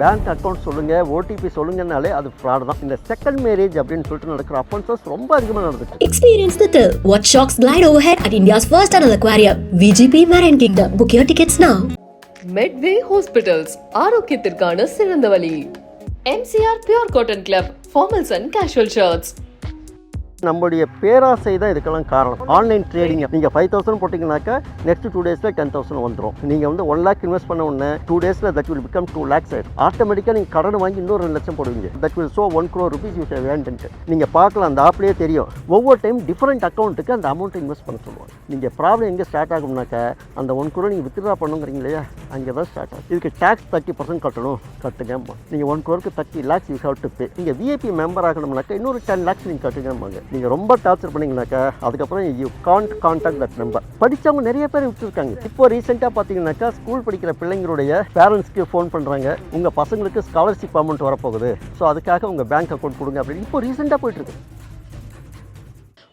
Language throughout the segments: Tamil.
பேங்க் அக்கௌண்ட் சொல்லுங்க ஓடிபி சொல்லுங்கனாலே அது ஃப்ராட் தான். இந்த செகண்ட் மேரேஜ் அப்படின்னு சொல்லிட்டு நடக்கிற அஃபென்சஸ் ரொம்ப அதிகமாக நடந்துச்சு. Experience the thrill. Watch sharks glide overhead at India's first tunnel aquarium, VGP Marine Kingdom. Book your tickets now. Medway hospitals ஆரோக்கியத்திற்கான சிறந்த வழி. MCR pure cotton club formals and casual shirts நம்மளுடைய பேராசை தான் இதுக்கெல்லாம் காரணம். ஆன்லைன் ட்ரேடிங் நீங்கள் ஃபைவ் தௌசண்ட் போட்டிங்கனாக்கா நெக்ஸ்ட் டூ டேஸில் டென் தௌசண்ட் வந்துடும் நீங்கள் வந்து ஒன் லேக் இன்வெஸ்ட் பண்ண உடனே டூ டேஸில் that will become two lakhs ஆயிடும். ஆட்டோமேட்டிக்காக நீங்கள் கடன் வாங்கி இன்னொரு ரெண்டு லட்சம் போடுவீங்க. That will show one crore rupees you வேண்டுன்ட்டு நீங்கள் பார்க்கலாம் அந்த ஆப்லேயே தெரியும். ஒவ்வொரு டைம் டிஃப்ரெண்ட் அக்கௌண்ட்டுக்கு அந்த அமௌண்ட்டை இன்வெஸ்ட் பண்ண சொல்லுவாங்க. நீங்கள் ப்ராப்ளம் எங்கே ஸ்டார்ட் ஆகும்னாக்கா அந்த ஒன் க்ரோ நீங்கள் வித்ட்ரா பண்ணுங்கிறீங்க இல்லையா? அங்கே தான் ஸ்டார்ட் ஆகும். இதுக்கு டேக்ஸ் தேர்ட்டி பர்சன்ட் கட்டணும். கட்டுங்க நீங்கள் one க்ரோருக்கு thirty lakhs you have to pay நீங்கள் விஐபி மெம்பர் ஆகணும்னாக்கா இன்னொரு டென் லேக்ஸ் நீங்கள் கட்டுங்கம்பாங்க. நீங்கள் ரொம்ப டார்ச்சர் பண்ணிங்கனாக்கா அதுக்கப்புறம் you can't contact that number படித்தவங்க நிறைய பேர் விட்டுருக்காங்க. இப்போ ரீசெண்டாக பார்த்தீங்கன்னாக்கா ஸ்கூல் படிக்கிற பிள்ளைங்களுடைய பேரண்ட்ஸ்க்கு ஃபோன் பண்ணுறாங்க உங்கள் பசங்களுக்கு ஸ்காலர்ஷிப் அமௌண்ட் வரப்போகுது. ஸோ அதுக்காக உங்கள் பேங்க் அக்கௌண்ட் கொடுங்க அப்படின்னு. இப்போ ரீசெண்டாக போயிட்டுருக்கு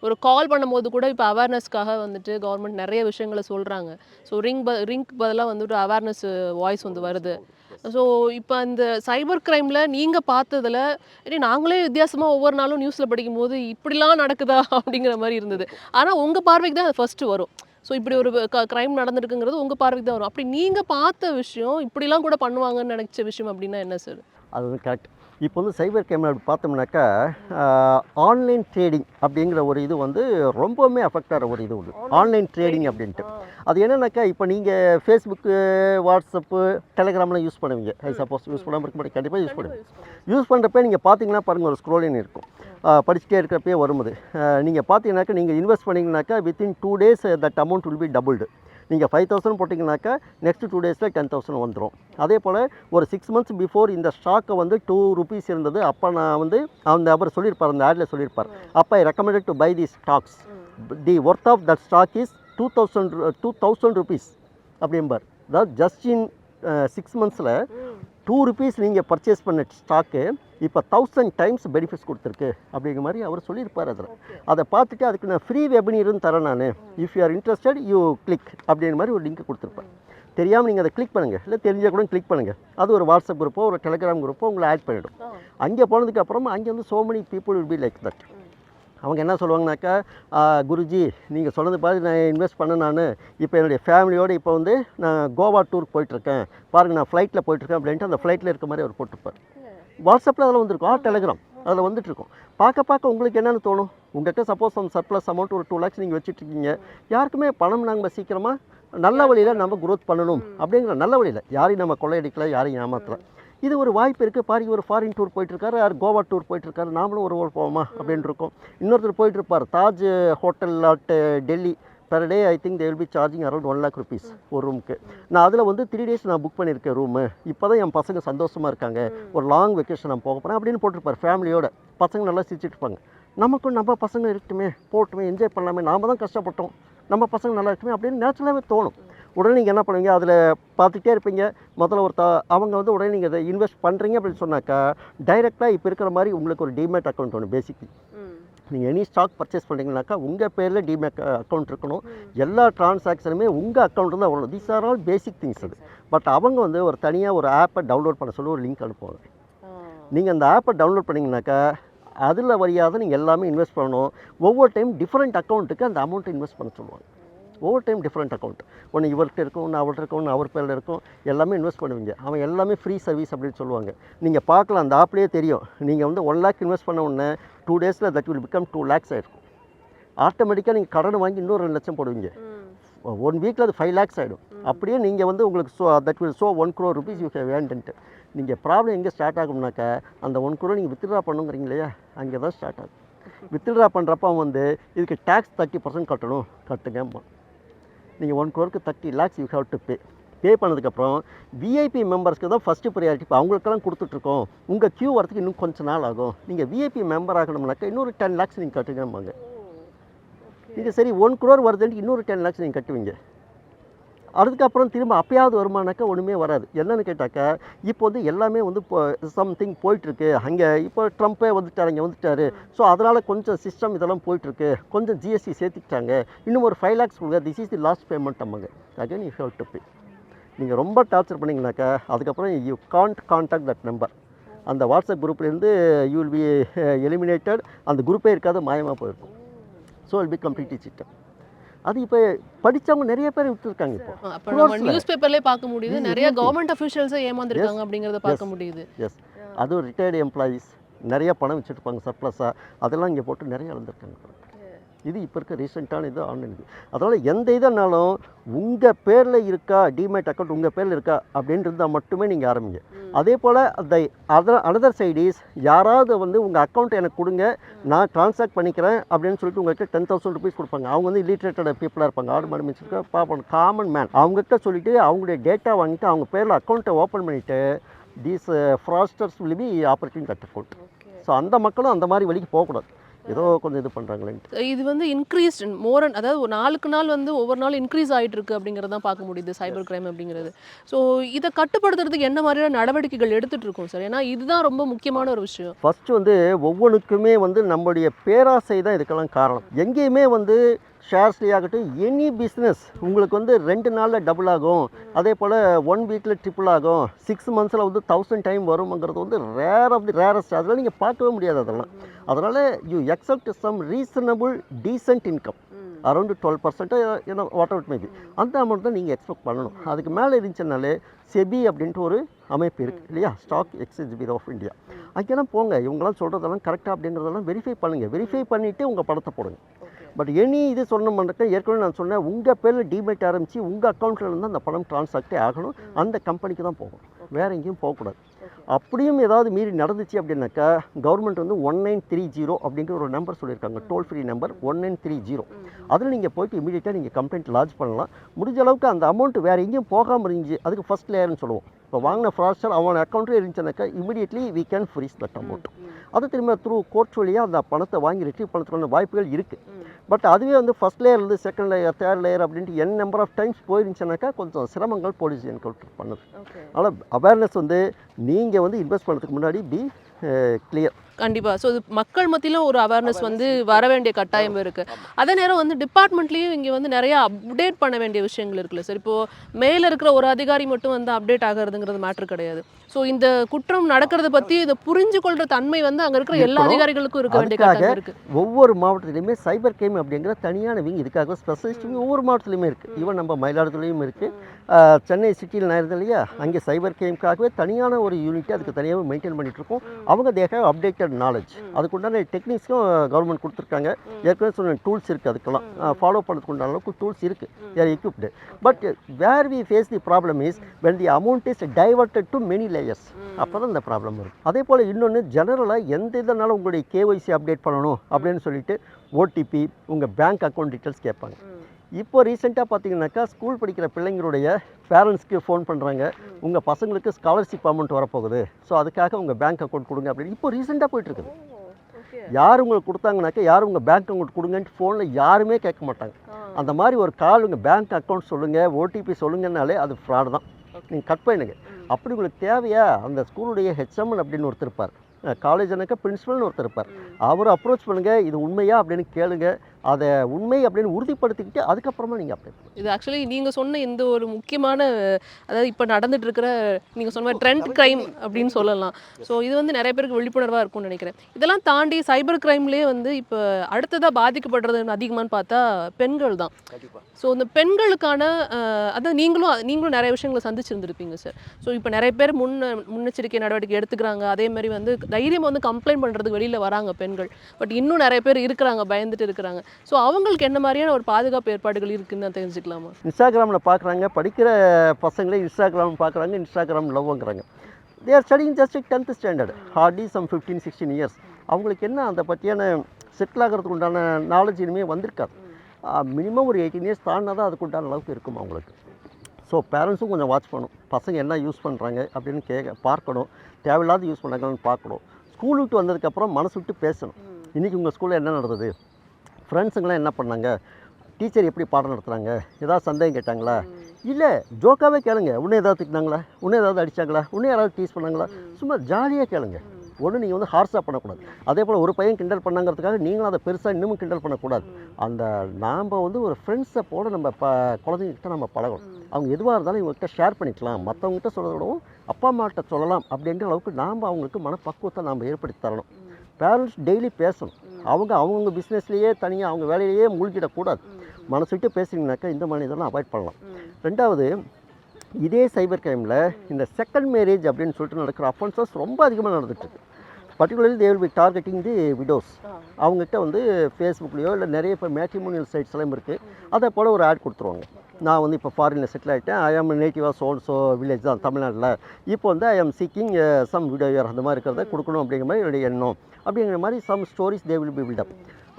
ஒரு கால் பண்ணும்போது கூட இப்போ அவேர்னஸ்க்காக வந்துட்டு கவர்மெண்ட் நிறைய விஷயங்களை சொல்கிறாங்க ஸோ ரிங் ப ரிங்க் பதிலாக வந்துட்டு அவேர்னஸ் வாய்ஸ் வந்து வருது. ஸோ இப்போ இந்த சைபர் கிரைமில் நீங்கள் பார்த்ததுல ஏன்னா நாங்களே வித்தியாசமாக ஒவ்வொரு நாளும் நியூஸில் படிக்கும்போது இப்படிலாம் நடக்குதா அப்படிங்கிற மாதிரி இருந்தது. ஆனால் உங்கள் பார்வைக்கு தான் அது ஃபஸ்ட்டு வரும். ஸோ இப்படி ஒரு க்ரைம் நடந்திருக்குங்கிறது உங்கள் பார்வைக்கு தான் வரும். அப்படி நீங்கள் பார்த்த விஷயம் இப்படிலாம் கூட பண்ணுவாங்கன்னு நினச்ச விஷயம் அப்படின்னா என்ன சார் அது வந்து கரெக்ட் இப்போ வந்து சைபர் கேமரா அப்படி பார்த்தோம்னாக்கா ஆன்லைன் ட்ரேடிங் அப்படிங்கிற ஒரு இது வந்து ரொம்பவுமே அஃபெக்ட் ஆகிற ஒரு இது உண்டு. ஆன்லைன் ட்ரேடிங் அப்படின்ட்டு. அது என்னன்னாக்கா இப்போ நீங்கள் ஃபேஸ்புக்கு வாட்ஸ்அப்பு டெலிகிராம்லாம் யூஸ் பண்ணுவீங்க. சப்போஸ் யூஸ் பண்ணாமல் இருக்க மாட்டேங்க கண்டிப்பாக யூஸ் பண்ணுவீங்க யூஸ் பண்ணுறப்ப நீங்கள் பார்த்தீங்கன்னா பாருங்கள் ஒரு ஸ்க்ரோலிங் இருக்கும். படிச்சுட்டே இருக்கிறப்பே வரும்போது. நீங்கள் பார்த்தீங்கன்னாக்கா நீங்கள் invest பண்ணிங்கனாக்கா within two days that amount will be doubled நீங்கள் ஃபைவ் தௌசண்ட் போட்டிங்கனாக்கா நெக்ஸ்ட் டூ டேஸில் டென் தௌசண்ட் வந்துடும் அதே போல் ஒரு சிக்ஸ் மந்த்ஸ் பிஃபோர் இந்த ஸ்டாக்கை வந்து டூ ருபீஸ் இருந்தது அப்போ நான் வந்து அந்த அவர் சொல்லியிருப்பார் அந்த ஆடில் சொல்லியிருப்பார். அப்போ I recommended to buy the stocks the worth of that stock is two thousand two thousand rupees அப்படிம்பார். அதாவது ஜஸ்ட் இன் சிக்ஸ் மந்த்ஸில் டூ ருபீஸ் நீங்கள் பர்ச்சேஸ் பண்ண ஸ்டாக்கு இப்போ தௌசண்ட் டைம்ஸ் பெனிஃபிட்ஸ் கொடுத்துருக்கு அப்படிங்கிற மாதிரி அவர் சொல்லியிருப்பார் அதில். அதை பார்த்துட்டு அதுக்கு நான் ஃப்ரீ வெபினியரும் தரேன் நான். If you are interested you click அப்படிங்கிற மாதிரி ஒரு லிங்க் கொடுத்துருப்பேன் தெரியாமல் நீங்கள் அதை கிளிக் பண்ணுங்கள் இல்லை தெரிஞ்ச கூட கிளிக் பண்ணுங்கள் அது ஒரு வாட்ஸ்அப் குரூப்போ ஒரு டெலிகிராம் குரூப்போ உங்களை ஆட் பண்ணிவிடும் அங்கே போனதுக்கு அப்புறமா அங்கே வந்து so many people will be like that அவங்க என்ன சொல்லுவாங்கனாக்கா குருஜி நீங்கள் சொன்னது பாரு நான் இன்வெஸ்ட் பண்ண நான். இப்போ என்னுடைய ஃபேமிலியோடு இப்போ வந்து நான் கோவா டூர் போயிட்டுருக்கேன். பாருங்கள் நான் ஃப்ளைட்டில் போயிட்டுருக்கேன் அப்படின்ட்டு அந்த ஃப்ளைட்டில் இருக்க மாதிரி அவர் போட்டிருப்பார். வாட்ஸ்அப்பில் அதில் வந்திருக்கும் ஆ டெலிகிராம் அதில் வந்துட்டுருக்கோம். பார்க்க பார்க்க உங்களுக்கு என்னென்னு தோணும்? உங்கள்கிட்ட சப்போஸ் அந்த சர்ப்ளஸ் அமௌண்ட் ஒரு டூ லேக்ஸ் நீங்கள் வச்சுட்ருக்கீங்க யாருக்குமே பணம் நாங்கள் சீக்கிரமாக நல்ல வழியில் நம்ம குரோத் பண்ணணும் அப்படிங்கிற நல்ல வழியில். யாரையும் நம்ம கொள்ளையடிக்கல யாரையும் ஏமாத்தலாம் இது ஒரு வாய்ப்பு இருக்குது பாருங்க ஒரு ஃபாரின் டூர் போயிட்டுருக்காரு யார் கோவா டூர் போயிட்டுருக்காரு நாமளும் ஒரு ஊர் போவோமா அப்படின்னு இருக்கோம். இன்னொருத்தர் போயிட்டுருப்பார் Taj hotel at Delhi. Per day I think they will be charging around one lakh rupees ஒரு ரூமுக்கு நான் அதில் வந்து த்ரீ டேஸ் நான் புக் பண்ணியிருக்கேன் ரூமு இப்போ தான் என் பசங்க சந்தோஷமாக இருக்காங்க. ஒரு லாங் வெக்கேஷன் நான் போக போகிறேன் அப்படின்னு போட்டிருப்பார் ஃபேமிலியோட பசங்க நல்லா சிரிச்சிட்டு இருப்பாங்க. நமக்கும் நம்ம பசங்க இருக்கட்டுமே போட்டுமே என்ஜாய் பண்ணலாமே நாம தான் கஷ்டப்பட்டோம். நம்ம பசங்க நல்லா இருக்குமே அப்படின்னு நேச்சுரலாகவே தோணும். உடனே நீங்கள் என்ன பண்ணுவீங்க? அதில் பார்த்துட்டே இருப்பீங்க. முதல்ல ஒரு த அவங்க வந்து உடனே நீங்கள் இதை இன்வெஸ்ட் பண்ணுறீங்க அப்படின்னு சொன்னாக்கா டைரெக்டாக இப்போ இருக்கிற மாதிரி உங்களுக்கு ஒரு டிமேட் அக்கௌண்ட் ஒன்று பேசிக்லி நீங்கள் எனி ஸ்டாக் பர்ச்சேஸ் பண்ணுறீங்கனாக்கா உங்கள் பேரில் டிமேட் அக்கௌண்ட் இருக்கணும். எல்லா டிரான்சாக்ஷனுமே உங்கள் அக்கௌண்ட் தான் வரணும் these are all basic things அது. பட் அவங்க வந்து ஒரு தனியாக ஒரு ஆப்பை டவுன்லோட் பண்ண சொல்லி ஒரு லிங்க் அனுப்புவாங்க. நீங்கள் அந்த ஆப்பை டவுன்லோட் பண்ணிங்கனாக்கா அதில் வழியாக நீங்கள் எல்லாமே இன்வெஸ்ட் பண்ணணும். ஒவ்வொரு டைம் டிஃப்ரெண்ட் அக்கௌண்ட்டுக்கு அந்த அமௌண்ட்டை இன்வெஸ்ட் பண்ண சொல்லுவாங்க. ஒவ்வொரு டைம் டிஃப்ரெண்ட் அக்கௌண்ட் ஒன்று இவர்கிட்ட இருக்கும் ஒன்று அவர்கிட்ட இருக்கும் ஒன்று அவர் பேரில் இருக்கும். எல்லாமே இன்வெஸ்ட் பண்ணுவீங்க. அவன் எல்லாமே ஃப்ரீ சர்வீஸ் அப்படின்னு சொல்லுவாங்க. நீங்கள் பார்க்கலாம் அந்த ஆப்லேயே தெரியும். நீங்கள் வந்து ஒன் லேக் இன்வெஸ்ட் பண்ண உடனே டூ டேஸில் that will become two lakhs ஆகிருக்கும் ஆட்டோமேட்டிக்காக நீங்கள் கடன் வாங்கி இன்னொரு ரெண்டு லட்சம் போடுவீங்க. ஒன் வீக்கில் அது ஃபைவ் லேக்ஸ் ஆகிடும் அப்படியே நீங்கள் வந்து உங்களுக்கு so that will show one crore rupees you have வேண்டுன்ட்டு நீங்கள் ப்ராப்ளம் எங்கே ஸ்டார்ட் ஆகும்னாக்கா அந்த ஒன் crore நீங்கள் வித்ட்ரா பண்ணுங்கிறீங்க இல்லையா? அங்கே தான் ஸ்டார்ட் ஆகும் வித்ட்ரா பண்ணுறப்ப வந்து இதுக்கு டேக்ஸ் தேர்ட்டி பர்சன்ட் கட்டணும். கட்டுங்க நீங்கள் ஒன் க்கு thirty lakhs you have to pay pay பண்ணதுக்கப்புறம் விஐபி மெம்பர்ஸ்க்கு தான் ஃபஸ்ட்டு ப்ரையாரிட்டி இப்போ அவங்களுக்கெல்லாம் கொடுத்துட்ருக்கோம். உங்கள் க்யூ வரதுக்கு இன்னும் கொஞ்ச நாள் ஆகும். நீங்கள் விஐபி மெம்பர் ஆகணும்னாக்கா இன்னொரு டென் லேக்ஸ் நீங்கள் கட்டுங்கம்பாங்க நீங்கள் சரி ஒன் crore வருதுன்ட்டு இன்னொரு டென் லேக்ஸ் நீங்கள் கட்டுவீங்க. அதுக்கப்புறம் திரும்ப அப்பயாவது வருமானாக்கா ஒன்றுமே வராது. என்னன்னு கேட்டாக்கா இப்போ வந்து எல்லாமே வந்து இப்போ சம்திங் போயிட்டுருக்கு. அங்கே இப்போ ட்ரம்ப்பே வந்துட்டார் இங்கே வந்துட்டாரு. ஸோ அதனால் கொஞ்சம் சிஸ்டம் இதெல்லாம் போயிட்டுருக்கு. கொஞ்சம் ஜிஎஸ்டி சேர்த்துக்கிட்டாங்க. இன்னும் ஒரு ஃபைவ் லேக்ஸ் கொடுங்க. This is the last payment அம்மாங்க again you have to pay நீங்கள் ரொம்ப டார்ச்சர் பண்ணிங்கனாக்கா அதுக்கப்புறம் you can't contact that number அந்த வாட்ஸ்அப் குரூப்லேருந்து யூ வில் பி எலிமினேட்டட் அந்த குரூப்பே இருக்காது மாயமாக போயிருக்கும். So will be completely system அது இப்போ படித்தவங்க நிறைய பேர் விட்டுருக்காங்க இப்போ. அப்போ நம்ம. நியூஸ் பேப்பர்லேயே பார்க்க முடியுது. நிறைய. கவர்மெண்ட் அஃபிஷியல்ஸே ஏமாந்துருக்காங்க அப்படிங்கிறத பார்க்க முடியுது. எஸ் அதுவும் ரிட்டையர்டு எம்ப்ளாயீஸ் நிறைய பணம் வச்சுருப்பாங்க சர்ப்ளஸாக அதெல்லாம் இங்கே போட்டு நிறைய இழந்திருக்காங்க. இது இப்போ இருக்க ரீசெண்டான இது ஆன்லைன் இது அதனால் எந்த இதனாலும் உங்கள் பேரில் இருக்கா டிமேட் அக்கௌண்ட் உங்கள் பேரில் இருக்கா அப்படின்னு இருந்தால் மட்டுமே நீங்கள் ஆரம்பிங்க. அதே போல் அந்த அதர் அனதர் சைடு இஸ் யாராவது வந்து உங்கள் அக்கௌண்ட் எனக்கு கொடுங்க நான் ட்ரான்சாக்ட் பண்ணிக்கிறேன் அப்படின்னு சொல்லிட்டு உங்கள்கிட்ட டென் தௌசண்ட் ருபீஸ் கொடுப்பாங்க. அவங்க வந்து இல்லிட்ரேட்டட் பீப்புளாக இருப்பாங்க. ஆடு மாடு மிச்சிருக்க பாப்போம். காமன் மேன் அவங்ககிட்ட சொல்லிட்டு அவங்களுடைய டேட்டா வாங்கிட்டு அவங்க பேரில் அக்கௌண்ட்டை ஓப்பன் பண்ணிவிட்டு these fraudsters will be operating that account so அந்த மக்களும் அந்த மாதிரி வழிக்கு போகக்கூடாது. ஏதோ கொஞ்சம் இது பண்ணுறாங்களேன்ட்டு இது வந்து இன்க்ரீஸ் மோர் அதாவது ஒரு நாளுக்கு நாள் வந்து ஒவ்வொரு நாள் இன்க்ரீஸ் ஆயிட்டு இருக்கு அப்படிங்கிறத பார்க்க முடியுது சைபர் கிரைம் அப்படிங்கிறது. ஸோ இதை கட்டுப்படுத்துறதுக்கு என்ன மாதிரியான நடவடிக்கைகள் எடுத்துட்டு இருக்கோம் சார் ஏன்னா இதுதான் ரொம்ப முக்கியமான ஒரு விஷயம். ஃபஸ்ட்டு வந்து ஒவ்வொன்றுக்குமே வந்து நம்மளுடைய பேராசை தான் இதுக்கெல்லாம் காரணம். எங்கேயுமே வந்து ஷேர்ஸ்லேயே ஆகட்டும். எனி பிஸ்னஸ் உங்களுக்கு வந்து ரெண்டு நாளில் டபுள் ஆகும். அதே போல் ஒன் வீக்கில் ட்ரிபிள் ஆகும். சிக்ஸ் மந்த்ஸில் வந்து தௌசண்ட் டைம் வரும்ங்கிறது வந்து ரேர் ஆஃப் தி ரேரஸ்ட் அதெல்லாம் நீங்கள் பார்க்கவே முடியாது அதெல்லாம். அதனால் you expect some reasonable decent income around twelve percent ஏன்னா வாட் அவுட் மேபி அந்த அமௌண்ட் தான் நீங்கள் எக்ஸ்பெக்ட் பண்ணணும். அதுக்கு மேலே இருந்துச்சுனாலே செபி அப்படின்ட்டு ஒரு அமைப்பு இருக்குது இல்லையா? Stock exchange bureau of India அங்கெல்லாம் போங்க. இவங்கெல்லாம் சொல்கிறதெல்லாம் கரெக்டாக அப்படிங்கிறதெல்லாம் வெரிஃபை பண்ணுங்கள் வெரிஃபை பண்ணிவிட்டு உங்கள் படத்தை போடுங்க. பட் எனி இது சொன்னோம்னாக்கா ஏற்கனவே நான் சொன்னேன் உங்கள் பேரில் டிமேட் ஆரம்பித்து உங்கள் அக்கௌண்ட்டில் இருந்து அந்த பணம் ட்ரான்சாக்டே ஆகணும். அந்த கம்பெனிக்கு தான் போகணும். வேறு எங்கேயும் போகக்கூடாது. அப்படியும் ஏதாவது மீறி நடந்துச்சு அப்படின்னாக்கா கவர்மெண்ட் வந்து ஒன் நைன் த்ரீ ஜீரோ அப்படிங்கிற ஒரு நம்பர் சொல்லியிருக்காங்க. Toll free number one nine three zero அதில் நீங்கள் போயிட்டு இமீடியட்டாக நீங்கள் கம்ப்ளைண்ட் லாட்ஜ் பண்ணலாம். முடிஞ்ச அளவுக்கு அந்த அமௌண்ட் வேறு எங்கேயும் போகாமல் இருந்துச்சு. அதுக்கு ஃபஸ்ட் லேயர்னு சொல்லுவோம். இப்போ வாங்கின ஃப்ராஸ்டர் அவன் அக்கௌண்ட்டே இருந்துச்சுனாக்கா immediately we can freeze that amount அது திரும்ப த்ரூ கோர்ட் வழியாக அந்த பணத்தை வாங்கி ரிட்ரீவ் பண்ணுறதுக்கான வாய்ப்புகள் இருக்குது பட் அதுவே வந்து ஃபஸ்ட் லேயர்லேருந்து செகண்ட் லேயர் தேர்ட் லேயர் அப்படின்ட்டு என் நம்பர் ஆஃப் டைம்ஸ் போயிருந்துச்சுனாக்கா கொஞ்சம் சிரமங்கள் போலீஸ் என்கவுண்டர் பண்ணுது. அதனால் அவேர்னஸ் வந்து நீங்கள் வந்து இன்வெஸ்ட் பண்ணுறதுக்கு முன்னாடி பி கிளியர் கண்டிப்பா. ஸோ இது மக்கள் மத்தியில ஒரு அவேர்னஸ் வந்து வர வேண்டிய கட்டாயம் இருக்கு. அதே நேரம் வந்து டிபார்ட்மெண்ட்லயும் இங்க வந்து நிறைய அப்டேட் பண்ண வேண்டிய விஷயங்கள் இருக்குல்ல சார் இப்போ மேல இருக்கிற ஒரு அதிகாரி மட்டும் வந்து அப்டேட் ஆகிறதுங்கிறது மேட்ரு கிடையாது. ஸோ இந்த குற்றம் நடக்கிறத பத்தி இதை புரிஞ்சு கொள்ற தன்மை வந்து அங்க இருக்கிற எல்லா. அதிகாரிகளுக்கும் இருக்க வேண்டிய கட்டாயம் இருக்கு. ஒவ்வொரு மாவட்டத்துலையுமே சைபர் கிரைம் அப்படிங்கிற தனியான விங் இதுக்காக ஸ்பெஷலிஸ்ட் ஒவ்வொரு மாவட்டத்துலையுமே இருக்குது ஈவன் நம்ம மயிலாடுதுறையும் இருக்குது சென்னை சிட்டியில் நான் இல்லையா அங்கே சைபர் கிரைம்க்காகவே தனியான ஒரு யூனிட் அதுக்கு தனியாகவே மெயின்டைன் பண்ணிட்டு இருக்கோம். அவங்க தே ஹேவ் அப்டேட்டட் நாலேஜ் அதுக்குண்டான டெக்னிக்ஸும் கவர்மெண்ட் கொடுத்துருக்காங்க. ஏற்கனவே சொன்ன டூல்ஸ் இருக்குது அதுக்கெல்லாம். ஃபாலோ பண்ணுறதுக்கு உண்டான அளவுக்கு டூல்ஸ் இருக்குது they're equipped. But where we face the problem is when the amount is diverted to many layers அப்போ தான் இந்த ப்ராப்ளம் வரும். அதே போல் இன்னொன்று ஜெனரலாக எந்த இதனாலும் உங்களுடைய கேஒய்சி அப்டேட் பண்ணணும் அப்படின்னு சொல்லிட்டு ஓடிபி உங்கள் பேங்க் அக்கௌண்ட் டீட்டெயில்ஸ் கேட்பாங்க. இப்போ ரீசெண்டாக பார்த்தீங்கன்னாக்கா ஸ்கூல் படிக்கிற பிள்ளைங்களுடைய பேரண்ட்ஸ்க்கு ஃபோன் பண்ணுறாங்க உங்கள் பசங்களுக்கு ஸ்காலர்ஷிப் அமௌண்ட் வரப்போகுது. ஸோ அதுக்காக உங்கள் பேங்க் அக்கௌண்ட் கொடுங்க அப்படின்னு. இப்போ ரீசெண்டாக போயிட்டுருக்குது யார் உங்களுக்கு கொடுத்தாங்கனாக்கா யார் உங்கள் பேங்க் அக்கௌண்ட் கொடுங்கன்ட்டு ஃபோனில் யாருமே கேட்க மாட்டாங்க. அந்த மாதிரி ஒரு கால் உங்கள் பேங்க் அக்கௌண்ட் சொல்லுங்கள் ஓடிபி சொல்லுங்கன்னாலே அது ஃப்ராடு தான். நீங்கள் கட் பண்ணுங்க அப்படி உங்களுக்கு தேவையா? அந்த ஸ்கூலுடைய ஹெச்எம்என் அப்படின்னு ஒருத்தர் இருப்பார். காலேஜ்னாக்கா பிரின்சிபல்னு ஒருத்தர் இருப்பார். அவரை அப்ரோச் பண்ணுங்கள் இது உண்மையா அப்படின்னு கேளுங்க. அதை உண்மை அப்படின்னு உறுதிப்படுத்திக்கிட்டு அதுக்கப்புறமா நீங்கள் அப்ளை பண்ணுங்க. இது ஆக்சுவலி நீங்க சொன்ன இந்த ஒரு முக்கியமான அதாவது இப்போ நடந்துட்டு இருக்கிற நீங்க சொன்ன ட்ரெண்ட் கிரைம் அப்படின்னு சொல்லலாம். ஸோ இது வந்து நிறைய பேருக்கு விழிப்புணர்வா இருக்கும்னு நினைக்கிறேன். இதெல்லாம் தாண்டி சைபர் கிரைம்லேயே வந்து இப்போ அடுத்ததா பாதிக்கப்படுறது அதிகமான்னு பார்த்தா பெண்கள் தான். ஸோ இந்த பெண்களுக்கான அதான் நீங்களும் நீங்களும் நிறைய விஷயங்களை சந்திச்சிருந்திருப்பீங்க சார் ஸோ இப்போ நிறைய பேர் முன்ன முன்னெச்சரிக்கை நடவடிக்கை எடுத்துக்கிறாங்க. அதே மாதிரி வந்து தைரியமாக வந்து கம்ப்ளைண்ட் பண்ணுறதுக்கு வெளியில் வராங்க பெண்கள். பட் இன்னும் நிறைய பேர் இருக்கிறாங்க பயந்துட்டு இருக்கிறாங்க. ஸோ அவங்களுக்கு என்ன மாதிரியான ஒரு பாதுகாப்பு ஏற்பாடுகள் இருக்குன்னு நான் தெரிஞ்சுக்கலாமா? இன்ஸ்டாகிராமில் பார்க்குறாங்க படிக்கிற பசங்களே இன்ஸ்டாகிராம் பார்க்குறாங்க Instagram லவ்ங்கிறாங்க they're studying just tenth standard hardly some fifteen sixteen years அவங்களுக்கு என்ன அந்த பற்றியான செட்டில் ஆகிறதுக்கு உண்டான நாலேஜ் இனிமேல் வந்திருக்காது. மினிமம் ஒரு எயிட்டீன் இயர்ஸ் தாண்டினா தான் அதுக்கு உண்டான அளவுக்கு இருக்கும் அவங்களுக்கு. ஸோ பேரண்ட்ஸும் கொஞ்சம் வாட்ச் பண்ணணும். பசங்க என்ன யூஸ் பண்ணுறாங்க அப்படின்னு கேட்க பார்க்கணும். தேவையில்லாத யூஸ் பண்ணுறாங்கன்னு பார்க்கணும். ஸ்கூல் விட்டு வந்ததுக்கப்புறம் மனசு விட்டு பேசணும். இன்றைக்கி உங்கள் ஸ்கூலில் என்ன நடந்தது? ஃப்ரெண்ட்ஸுங்களாம் என்ன பண்ணாங்க? டீச்சர் எப்படி பாடம் நடத்துகிறாங்க ஏதாவது சந்தேகம் கேட்டாங்களா? இல்லை ஜோக்காவே கேளுங்க. உன்னை ஏதாவது திட்டினாங்களா? உன்னை ஏதாவது அடிச்சாங்களா? உன்னை யாராவது டீஸ் பண்ணாங்களா? சும்மா ஜாலியாக கேளுங்க. ஒன்று நீங்கள் வந்து ஹார்ஸாக பண்ணக்கூடாது. அதே போல் ஒரு பையன் கிண்டல் பண்ணாங்கிறதுக்காக நீங்களும் அதை பெருசாக இன்னமும் கிண்டல் பண்ணக்கூடாது. அந்த நாம் வந்து ஒரு ஃப்ரெண்ட்ஸை போல நம்ம ப குழந்தைங்ககிட்ட நம்ம பழகணும். அவங்க எதுவாக இருந்தாலும் இவங்ககிட்ட ஷேர் பண்ணிக்கலாம். மற்றவங்ககிட்ட சொல்கிறத விடவும் அப்பா அம்மாட்ட சொல்லலாம் அப்படின்ற அளவுக்கு நாம் அவங்களுக்கு மனப்பக்குவத்தை நாம் ஏற்படுத்தி தரணும். பேரண்ட்ஸ் டெய்லி பேசணும். அவங்க அவங்கவுங்க பிஸ்னஸ்லேயே தனியாக அவங்க வேலையிலேயே மூழ்கிடக்கூடாது மனசு விட்டு பேசுனீங்கனாக்கா இந்த மாதிரி இதெல்லாம் அவாய்ட் பண்ணலாம். ரெண்டாவது இதே சைபர் கிரைமில் இந்த செகண்ட் மேரேஜ் அப்படின்னு சொல்லிட்டு நடக்கிற அஃபென்சஸ் ரொம்ப அதிகமாக நடந்துட்டுருக்கு particularly they will be targeting the widows அவங்ககிட்ட வந்து ஃபேஸ்புக்லேயோ இல்லை நிறைய இப்போ மேட்ரிமோனியல் சைட்ஸ் எல்லாம் இருக்குது அதை போல் ஒரு ஆட் கொடுத்துருவாங்க. நான் வந்து இப்போ ஃபாரினில் செட்டில் ஆகிட்டேன் ஐ ஆம் நேட்டிவாக சோல் ஸோ வில்லேஜ் தான் தமிழ்நாட்டில். இப்போ வந்து ஐ ஆம் சீக்கிங் சம் வீடியோ அந்த மாதிரி இருக்கிறத கொடுக்கணும் அப்படிங்கிற மாதிரி என்னுடைய எண்ணம். அப்படிங்கிற மாதிரி some stories they will be build up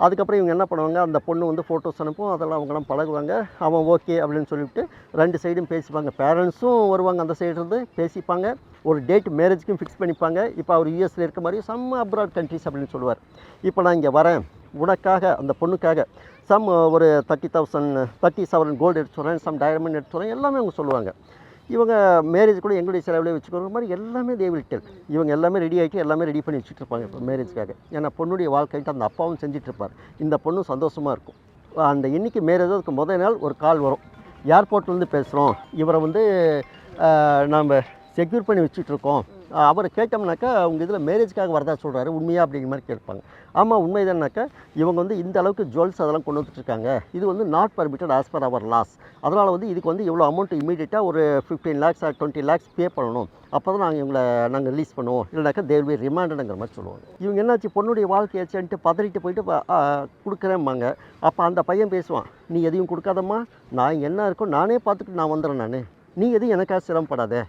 அதுக்கப்புறம் இவங்க என்ன பண்ணுவாங்க அந்த பொண்ணு வந்து ஃபோட்டோஸ் அனுப்பும் அதெல்லாம் அவங்களாம் பழகுவாங்க. அவன் ஓகே அப்படின்னு சொல்லிவிட்டு ரெண்டு சைடும் பேசிப்பாங்க. பேரண்ட்ஸும் வருவாங்க அந்த சைடு இருந்து பேசிப்பாங்க. ஒரு டேட் மேரேஜ்க்கும் ஃபிக்ஸ் பண்ணிப்பாங்க. இப்போ அவர் யூஎஸில் இருக்க மாதிரி சம் அப்ராட் கண்ட்ரிஸ் அப்படின்னு சொல்லுவார். இப்போ நான் இங்கே வரேன். உனக்காக அந்த பொண்ணுக்காக சம் ஒரு thirty thousand thirty seven gold எடுத்து வரேன் சம் டயமண்ட் எடுத்து வரேன் எல்லாமே அவங்க சொல்லுவாங்க. இவங்க மேரேஜ் கூட எங்களுடைய செலவுலேயே வச்சுக்கிற மாதிரி எல்லாமே தேவில்டல் இவங்க எல்லாமே ரெடி ஆகிட்டு எல்லாமே ரெடி பண்ணி வச்சுட்டு இருப்பாங்க இப்போ மேரேஜ்க்காக ஏன்னா பொண்ணுடைய வாழ்க்கைன்ட்டு அந்த அப்பாவும் செஞ்சிட்ருப்பார். இருப்பார் இந்த பொண்ணும் சந்தோஷமாக இருக்கும். அந்த இன்னைக்கு மேரேஜ் அதுக்கு முதல் நாள் ஒரு கால் வரும். ஏர்போர்ட்லேருந்து பேசுகிறோம் இவரை வந்து நாம் செக்யூர் பண்ணி வச்சுட்ருக்கோம் அவரை கேட்டோம்னாக்கா அவங்க இதில் மேரேஜ்க்காக வரதா சொல்கிறாரு உண்மையா அப்படிங்கிற மாதிரி கேட்பாங்க. ஆமாம் உண்மைதானாக்கா இவங்க வந்து இந்த அளவுக்கு ஜுவல்ஸ் அதெல்லாம் கொண்டு வந்துட்டுருக்காங்க இது வந்து not permitted as per our laws அதனால் வந்து இதுக்கு வந்து இவ்வளோ அமௌண்ட் இமீடியட்டாக ஒரு fifteen lakhs or twenty lakhs pay பண்ணணும். அப்போ தான் நாங்கள் இவங்களை நாங்கள் ரிலீஸ் பண்ணுவோம். இல்லைனாக்கா தேர் பி ரிமாண்டடுங்கிற மாதிரி சொல்லுவாங்க. இவங்க என்னாச்சு பொண்ணுடைய வாழ்க்கையாச்சுன்ட்டு பதறிட்டு போயிட்டு கொடுக்குறேம்பாங்க. அப்போ அந்த பையன் பேசுவான் நீ எதையும் கொடுக்காதம்மா. நான் என்ன இருக்கோ நானே பார்த்துட்டு நான் வந்துடுறேன் நான். நீ எதுவும் எனக்காக சிரமப்படாத.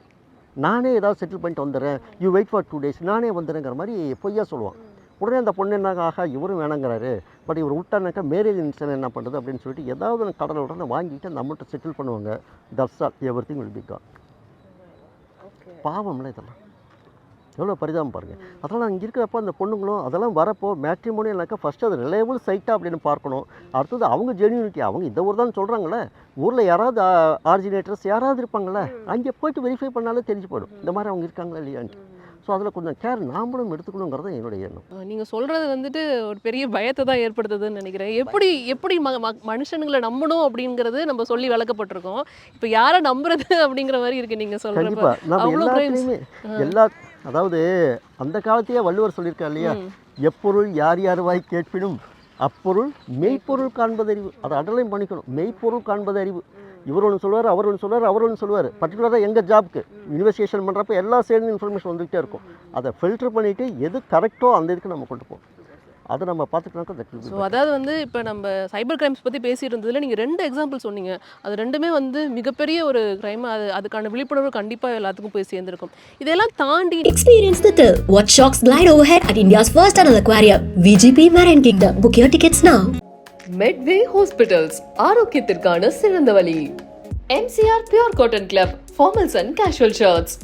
நானே ஏதாவது செட்டில் பண்ணிட்டு வந்துடுறேன். You wait for two days நானே வந்துடுறேங்கிற மாதிரி பொய்யா சொல்லுவான். உடனே அந்த பொண்ணு என்ன ஆகா இவரும் வேணாங்கிறாரு. பட் இவர் விட்டானாக்கா மேரேஜ் இன்சூரன்ஸ் என்ன பண்ணுறது அப்படின்னு சொல்லிட்டு ஏதாவது கடலை உடனே வாங்கிட்டு அந்த அமௌண்ட்டை செட்டில் பண்ணுவாங்க. That's all everything will be con பாவம்ல இதெல்லாம். எவ்வளோ பரிதாபம் பாருங்கள் அதெல்லாம் அங்கே இருக்கிறப்ப அந்த பொண்ணுங்களும் அதெல்லாம் வரப்போ மேட்ரிமோனியல்னாக்கா ஃபஸ்ட்டு அது ரிலையபிள் சைட்டா அப்படின்னு பார்க்கணும். அடுத்தது அவங்க ஜென்யூனிட்டி அவங்க இந்த ஊர் தான் சொல்கிறாங்களே ஊரில் யாராவது ஆரிஜினேட்டர்ஸ் யாராவது இருப்பாங்களே அங்கே போயிட்டு வெரிஃபை பண்ணாலே தெரிஞ்சு போயிடும். இந்த மாதிரி அவங்க இருக்காங்களா இல்லையான்ட்டு. ஸோ அதில் கொஞ்சம் கேர் நாமளும் எடுத்துக்கணுங்கிறது என்னுடைய எண்ணம். நீங்கள் சொல்கிறது வந்துட்டு ஒரு பெரிய பயத்தை தான் ஏற்படுத்துதுன்னு நினைக்கிறேன். எப்படி எப்படி ம மனுஷனுங்களை நம்பணும் அப்படிங்கிறது நம்ம சொல்லி விளக்கப்பட்டிருக்கோம் இப்போ யாரை நம்புறது அப்படிங்கிற மாதிரி இருக்கு நீங்கள் சொல்கிறப்ப. எல்லாத்துலேயுமே எல்லா அதாவது அந்த காலத்தையே வள்ளுவர் சொல்லியிருக்கார் இல்லையா? எப்பொருள் யார் யார் வாய் கேட்பினும் அப்பொருள் மெய்ப்பொருள் காண்பது அறிவு அதை அடலையும் பண்ணிக்கணும். மெய்ப்பொருள் காண்பது அறிவு இவர் ஒன்று சொல்லுவார் அவர் ஒன்று சொல்லுவார் அவர் ஒன்று சொல்லுவார். பர்டிகுலராக எங்கள் ஜாப்க்கு இன்வெஸ்டிகேஷன் பண்ணுறப்ப எல்லா சைடும் இன்ஃபர்மேஷன் வந்துகிட்டே இருக்கும். அதை ஃபில்டர் பண்ணிவிட்டு எது கரெக்டோ அந்த இதுக்கு நம்ம கொண்டு போவோம் அதை நம்ம be ஸோ அதாவது வந்து இப்போ நம்ம சைபர் கிரைம்ஸ் பற்றி பேசிட்டு இருந்ததுல நீங்கள் ரெண்டு எக்ஸாம்பிள் சொன்னீங்க. அது ரெண்டுமே வந்து மிகப்பெரிய ஒரு கிரைம் அது அதுக்கான விழிப்புணர்வு கண்டிப்பாக எல்லாத்துக்கும் போய் சேர்ந்துருக்கும். இதெல்லாம் தாண்டி Experience the thrill. Watch sharks glide overhead at India's first tunnel aquarium, VGP Marine Kingdom. Book your tickets now. Medway hospitals ஆரோக்கியத்திற்கான சிறந்த வழி. MCR pure cotton club formals and casual shirts